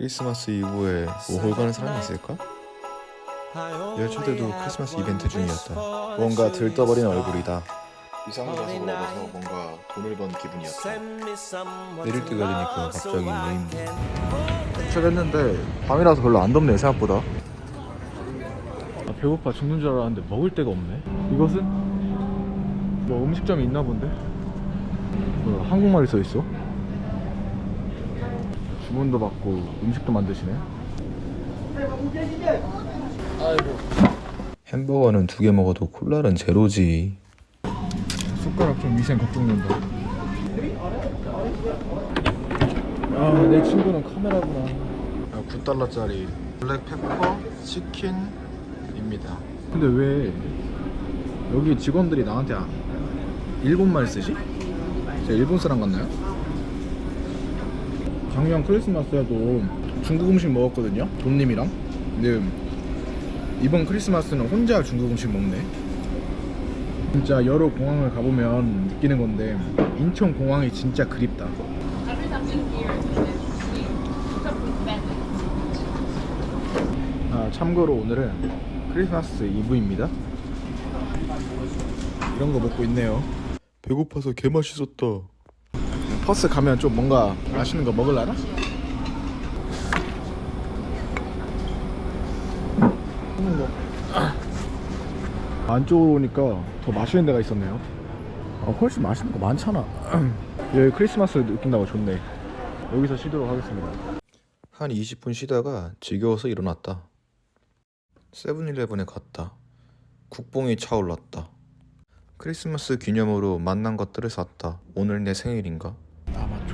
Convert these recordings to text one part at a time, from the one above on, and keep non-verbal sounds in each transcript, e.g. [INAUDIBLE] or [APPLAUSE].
크리스마스 이브에 워홀 가는 사람이 있을까? 열차들도 크리스마스 이벤트 중이었다. 뭔가 들떠버린 얼굴이다. 이상자석으로 와서 뭔가 돈을 번 기분이었다. 내릴 때가 되니까 갑자기 레인보우. 도착했는데 밤이라서 별로 안 덥네 생각보다. 아, 배고파 죽는 줄 알았는데 먹을 데가 없네. 이것은 뭐 음식점이 있나 본데? 뭐 한국말이 써 있어? 주문도 받고 음식도 만드시네. 아이고. 햄버거는 두 개 먹어도 콜라는 제로지. 숟가락 좀 위생 걱정된다. 아, 내 친구는 카메라구나. 아, 9달러짜리 블랙페퍼 치킨입니다. 근데 왜 여기 직원들이 나한테 아- 일본말 쓰지? 제가 일본 사람 같나요? 작년 크리스마스에도 중국 음식 먹었거든요. 돈님이랑. 근데 이번 크리스마스는 혼자 중국 음식 먹네. 진짜 여러 공항을 가보면 느끼는 건데 인천 공항이 진짜 그립다. 아, 참고로 오늘은 크리스마스 이브입니다. 이런 거 먹고 있네요. 배고파서 개 맛있었다. 퍼스 가면 좀 뭔가 맛있는 거 먹을라나? 안쪽으로 오니까 더 맛있는 데가 있었네요. 아, 훨씬 맛있는 거 많잖아. [CLEARS THROAT] 여기 크리스마스 느낀다고 좋네. 여기서 쉬도록 하겠습니다. 한 20분 쉬다가 지겨워서 일어났다. 세븐일레븐에 갔다. 국뽕이 차올랐다. 크리스마스 기념으로 만난 것들을 샀다. 오늘 내 생일인가?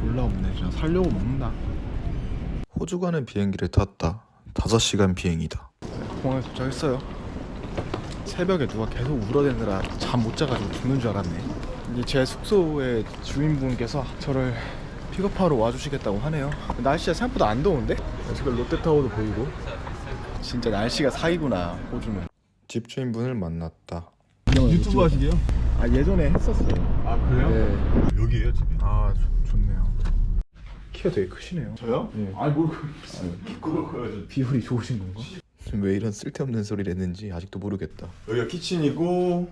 졸라 없네. 진짜 살려고 먹는다. 호주 가는 비행기를 탔다. 5시간 비행이다. 공항에 도착했어요. 새벽에 누가 계속 울어대느라 잠 못 자가지고 죽는 줄 알았네. 이제 제 숙소의 주인분께서 저를 픽업하러 와주시겠다고 하네요. 날씨가 생각보다 안 더운데? 지금 롯데타워도 보이고. 진짜 날씨가 사이구나 호주는. 집주인분을 만났다. 유튜브 하시게요? 아 예전에 했었어요. 아 그래요? 네. 여기에요 집이? 아 좋, 좋네요. 키가 되게 크시네요. 저요? 예. 아니 뭘 그걸 커요 비율이 좋으신 건가? 왜 이런 쓸데없는 소리를 했는지 아직도 모르겠다. 여기가 키친이고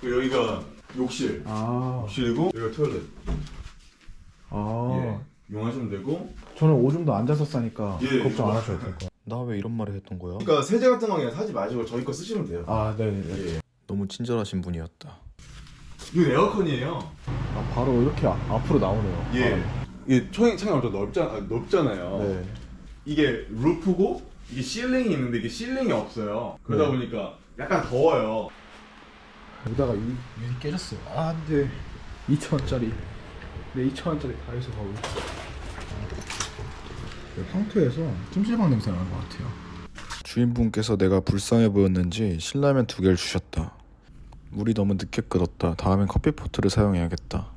그 여기가 욕실 아, 욕실이고 여기가 토일렛 아. 예. 이용하시면 되고 저는 오줌도 앉아서 싸니까 예, 걱정 안 하셔도 될 거야. [LAUGHS] 나왜 이런 말을 했던 거야? 그러니까 세제 같은 거 그냥 사지 마시고 저희 거 쓰시면 돼요 아, 네네. 예. 너무 친절하신 분이었다. 이거 에어컨이에요 아, 바로 이렇게 아- 앞으로 나오네요. 예 이게 창이 창이 엄청 넓잖아, 넓잖아요 네. 이게 루프고 이게 실링이 있는데 이게 실링이 없어요 그러다 네. 보니까 약간 더워요 여기다가 이 유리 깨졌어요. 아, 안 돼. 2,000원짜리. 네, 2,000원짜리 다이소 가고. 황토에서 찜질방 냄새 나는 것 같아요. 주인분께서 내가 불쌍해 보였는지 신라면 두 개를 주셨다. 물이 너무 늦게 끓었다. 다음엔 커피포트를 사용해야겠다.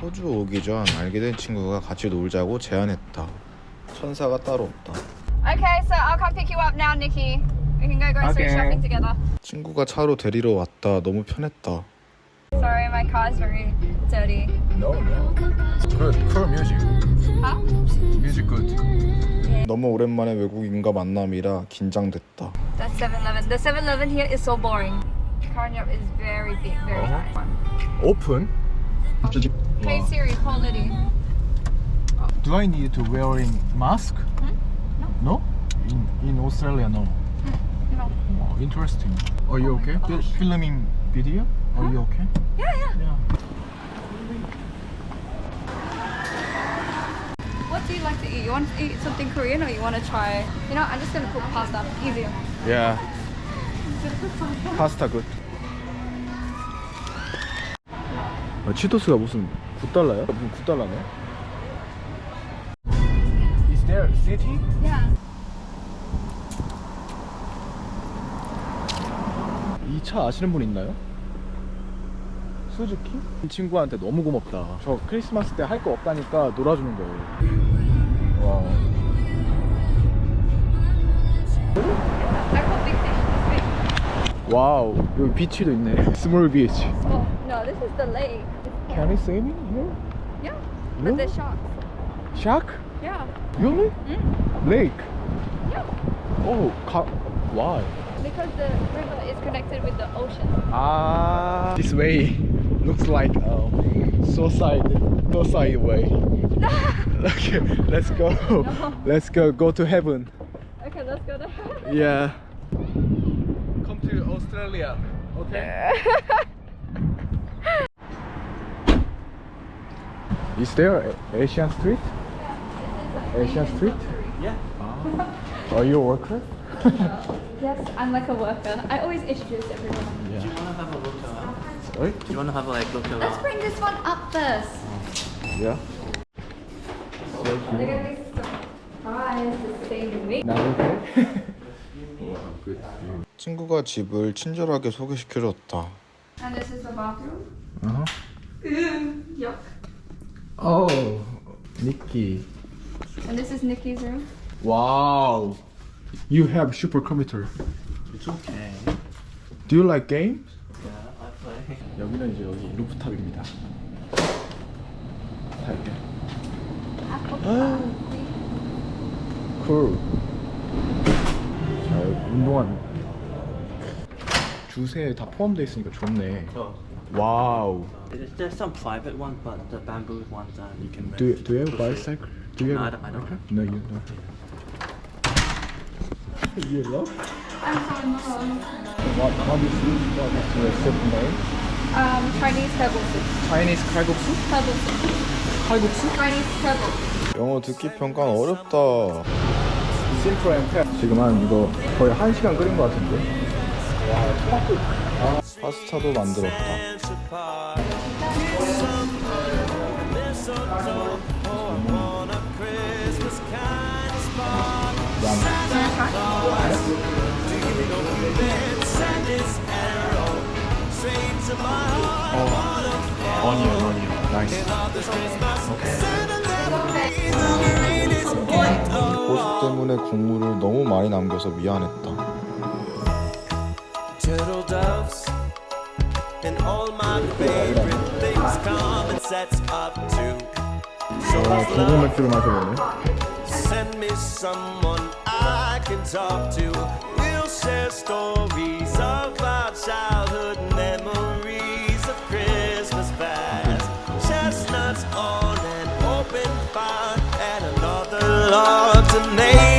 호주 오기 전 알게 된 친구가 같이 놀자고 제안했다. 천사가 따로 없다. Okay, so I'll come pick you up now, Nikki. We can go grocery Okay. shopping together. 친구가 차로 데리러 왔다. 너무 편했다. Sorry, my car's very dirty. No, no. Good, cool music. Huh? Music good. 너무 오랜만에 외국인과 만남이라 긴장됐다. That's 7-Eleven. The 7-Eleven here is so boring. Carnyup is very big, very Uh-huh. high. 오픈. Hey Siri, quality. Do I need to wearing mask? No. In in Australia, no. No. Oh, interesting. Are you okay? Fil- filming video? Are you okay? Yeah, yeah. Yeah. What do you like to eat? You want to eat something Korean or you want to try? You know, I'm just gonna cook pasta. Easier. Yeah. 파스타 굿. 아, 치토스가 무슨 9달러야? 무슨 9달러네? Is there a city? Yeah. 이 차 아시는 분 있나요? 수즈키? 이 친구한테 너무 고맙다. 저 크리스마스 때 할 거 없다니까 놀아주는 거예요. 와. 와우. 여기 비치도 있네. [LAUGHS] 스몰 비치. Oh, no, this is the lake. Can you see in here? Yeah. But No. the sharks. Shark? Yeah. Really? Lake. Yeah. Oh, 가- why? Because the river is connected with the ocean. Ah, this way [LAUGHS] looks like a um, suicide, suicide way. [LAUGHS] okay, let's go. [LAUGHS] No. Let's go. Go to heaven. Okay, let's go to heaven. Yeah. Come to Australia. Okay. Is there a- Asian street? Asian street? Yeah. Are you a worker? Yes, I'm like a worker. I always introduce everyone. Do you want to have a look around? Sorry? Do you want to have a like look Let's around? bring this one up first. Yeah. Look at this surprise to stay with me. Now okay. 친구가 집을 친절하게 소개시켜줬다. And this is the bathroom. Uh-huh. Yuck. Oh, Nikki. And this is Nikki's room. Wow. You have supercomputer. It's okay. Do you like games? Yeah, I play. 여기는 이제 여기 루프탑입니다. 다 이렇게. 쿨. 자, 운동한 주세에 다 포함되어 있으니까 좋네. Oh. 와우. There's, some private ones, but the bamboo ones uh, you can. Do you, rent do you have a bicycle? Do you No, have I don't- I don't. No, you don't. You love? I'm love. What, what is what is your soup name? Um, Chinese herbal soup. Chinese 칼국수? Herbal soup. 칼국수? Chinese herbal. 영어 듣기 평가는 어렵다. 심플 앤 팩. 지금 한 이거 거의 한 시간 끓인 것 같은데. 파스타도 만들었다. 어니언 어니언. 나이스. 고수 때문에 국물을 너무 많이 남겨서 미안했다. and all my favorite things come and sets up to. Send me someone I can talk to. We'll share stories of our childhood memories of Christmas past. Chestnuts on an open fire and another love to name.